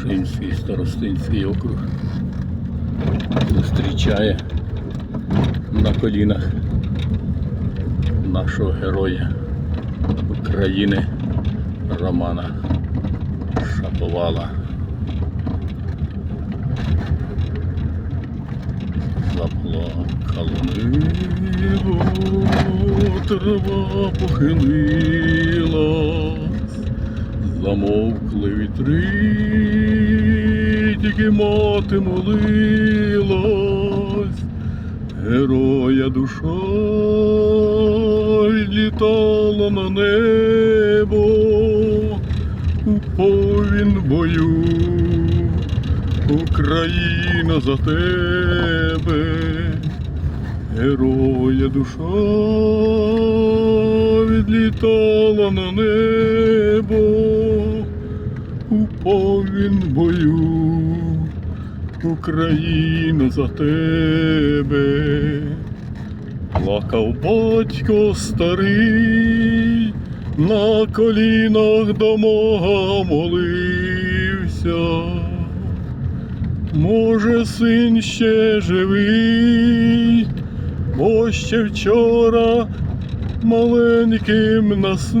Айшинський старостинський округ зустрічає на колінах нашого героя України Романа Шаповала. Заплакало небо, трава похилилась, замовкли вітри, тільки мати молилась, героя душа відлітала на небо, повін бою. Україна за тебе, героя душа відлітала на небо. Повін бою, Україна за тебе, плакав батько старий, на колінах до Бога молився. Може, син ще живий, бо ще вчора маленьким наснився.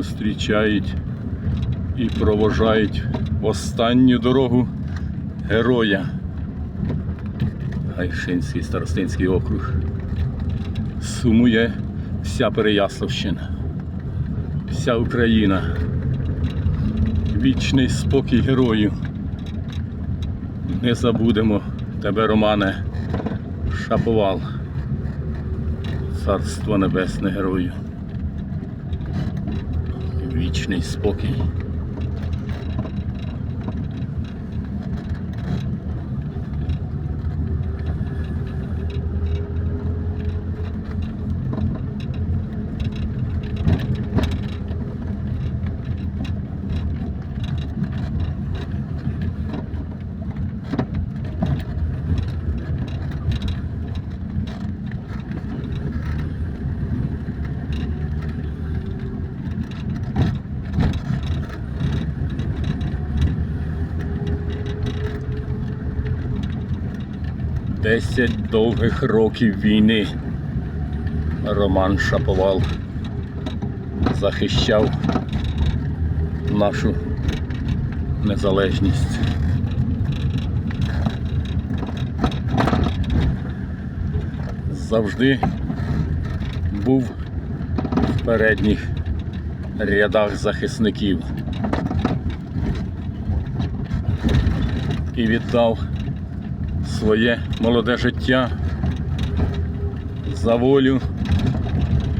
Зустрічають і провожають в останню дорогу героя. Гайшинський старостинський округ. Сумує вся Переяславщина, вся Україна вічний спокій герою. Не забудемо тебе, Романе, Шаповал, царство небесне герою. Вічний спокій. Десять довгих років війни Роман Шаповал захищав нашу незалежність. Завжди був в передніх рядах захисників і віддав своє молоде життя за волю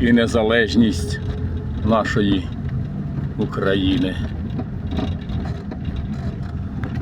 і незалежність нашої України.